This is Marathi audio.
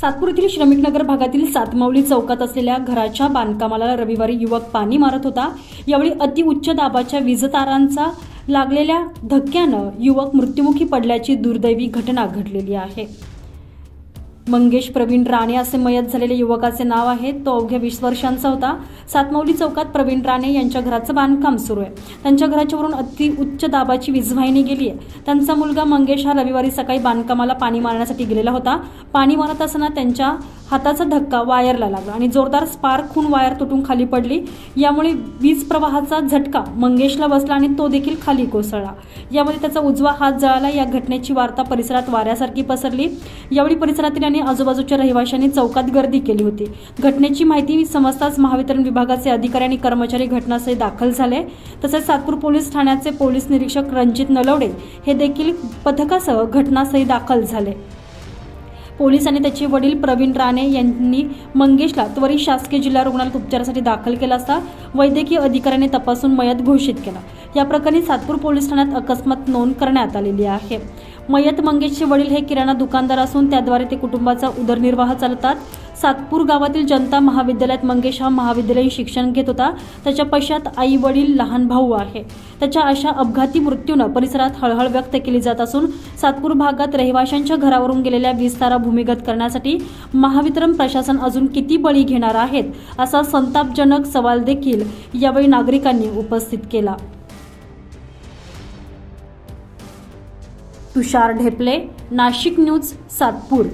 सातपूर येथील श्रमिकनगर भागातील सातमावली चौकात असलेल्या घराच्या बांधकामाला रविवारी युवक पाणी मारत होता. यावेळी अतिउच्च दाबाच्या वीजतारांचा लागलेल्या धक्क्यानं युवक मृत्युमुखी पडल्याची दुर्दैवी घटना घडलेली आहे. मंगेश प्रवीण राणे असे मयत झालेल्या युवकाचे नाव आहे. तो अवघ्या वीस वर्षांचा होता. सातमावली चौकात प्रवीण राणे यांच्या घराचं बांधकाम सुरू आहे. त्यांच्या घराच्यावरून अति उच्च दाबाची वीजवाहिनी गेली आहे. त्यांचा मुलगा मंगेश हा रविवारी सकाळी बांधकामाला पाणी मारण्यासाठी गेलेला होता. पाणी मारत असताना त्यांच्या हाताचा धक्का वायरला लागला आणि जोरदार स्पार्क होऊन वायर तुटून खाली पडली. यामुळे वीज प्रवाहाचा झटका मंगेशला बसला आणि तो देखील खाली कोसळला. यामध्ये त्याचा उजवा हात जळाला. या घटनेची वार्ता परिसरात वाऱ्यासारखी पसरली. यावेळी परिसरातील आणि आजूबाजूच्या रहिवाशांनी चौकात गर्दी केली होती. घटनेची माहिती समजताच महावितरण विभागाचे अधिकारी आणि कर्मचारी घटनास्थळी दाखल झाले. तसेच सातपूर पोलीस ठाण्याचे पोलीस निरीक्षक रणजित नलवडे हे देखील पथकासह घटनास्थळी दाखल झाले. पोलीस आणि त्याचे वडील प्रवीण राणे यांनी मंगेशला त्वरित शासकीय जिल्हा रुग्णालयात उपचारासाठी दाखल केला असता वैद्यकीय अधिकाऱ्याने तपासून मयत घोषित केला. या प्रकरणी सातपूर पोलीस ठाण्यात अकस्मात नोंद करण्यात आलेली आहे. मयत मंगेशचे वडील हे किराणा दुकानदार असून त्याद्वारे ते कुटुंबाचा उदरनिर्वाह चालतात. सातपूर गावातील जनता महाविद्यालयात मंगेश हा महाविद्यालयीन शिक्षण घेत होता. त्याच्या पश्चात आई वडील लहान भाऊ आहे. त्याच्या अशा अपघाती मृत्यूनं परिसरात हळहळ व्यक्त केली जात असून सातपूर भागात रहिवाशांच्या घरावरून गेलेल्या वीज तारा भूमिगत करण्यासाठी महावितरण प्रशासन अजून किती बळी घेणार आहेत असा संतापजनक सवाल देखील यावेळी नागरिकांनी उपस्थित केला. तुषार ढेपले नाशिक न्यूज सातपूर.